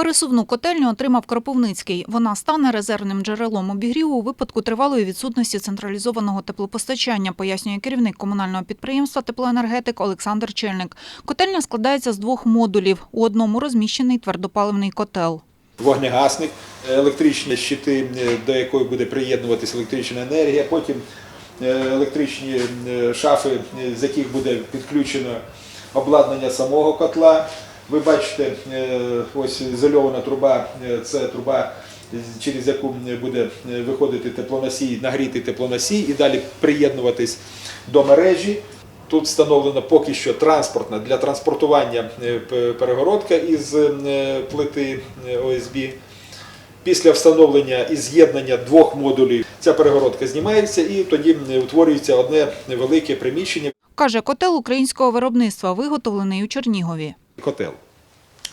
Пересувну котельню отримав Кропивницький. Вона стане резервним джерелом обігріву у випадку тривалої відсутності централізованого теплопостачання, пояснює керівник комунального підприємства теплоенергетик Олександр Чельник. Котельня складається з двох модулів. У одному розміщений твердопаливний котел. вогнегасник, електричні щити, е, до якої буде приєднуватися електрична енергія, потім е, електричні е, шафи, е, з яких буде підключено обладнання самого котла. Ви бачите, е, ось ізольована труба, е, це труба, через яку буде е, виходити теплоносій, нагріти теплоносій і далі приєднуватись до мережі. Тут встановлена поки що транспортна для транспортування перегородка із плити ОСБ. Після встановлення і з'єднання двох модулів ця перегородка знімається і тоді утворюється одне велике приміщення. Каже, котел українського виробництва виготовлений у Чернігові. Котел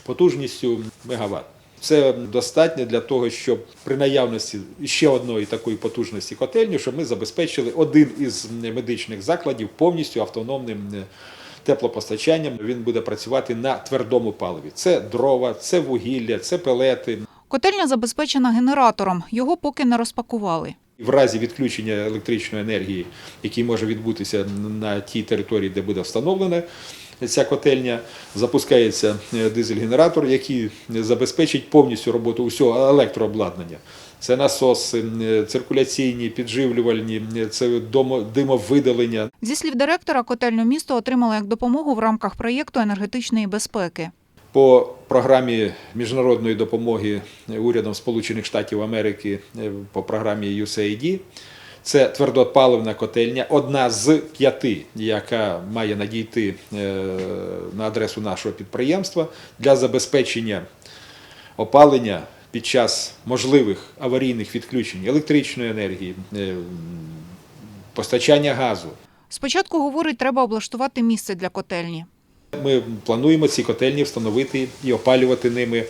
потужністю мегаватт. Це достатньо для того, щоб при наявності ще одної такої потужності котельні, щоб ми забезпечили один із медичних закладів повністю автономним е, теплопостачанням. Він буде працювати на твердому паливі. Це дрова, це вугілля, це пелети. Котельня забезпечена генератором. Його поки не розпакували. В разі відключення електричної енергії, який може відбутися на тій території, де буде встановлена ця котельня, запускається е, дизель-генератор, який забезпечить повністю роботу усього електрообладнання. Це насоси, е, циркуляційні, підживлювальні, е, це димовидалення. Зі слів директора, котельню місто отримало як допомогу в рамках проєкту енергетичної безпеки. По програмі міжнародної допомоги урядом Сполучених Штатів Америки по програмі USAID. Це твердопаливна котельня, одна з п'яти, яка має надійти е, на адресу нашого підприємства для забезпечення опалення під час можливих аварійних відключень електричної енергії, е, постачання газу. Спочатку, говорить, треба облаштувати місце для котельні. Ми плануємо ці котельні встановити і опалювати ними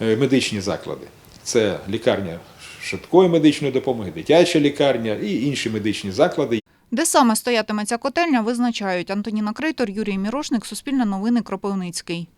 е, медичні заклади. Це лікарня швидкої медичної допомоги, дитяча лікарня і інші медичні заклади. Де саме стоятиме ця котельня, визначають Антоніна Крейтор, Юрій Мірошник, Суспільне новини, Кропивницький.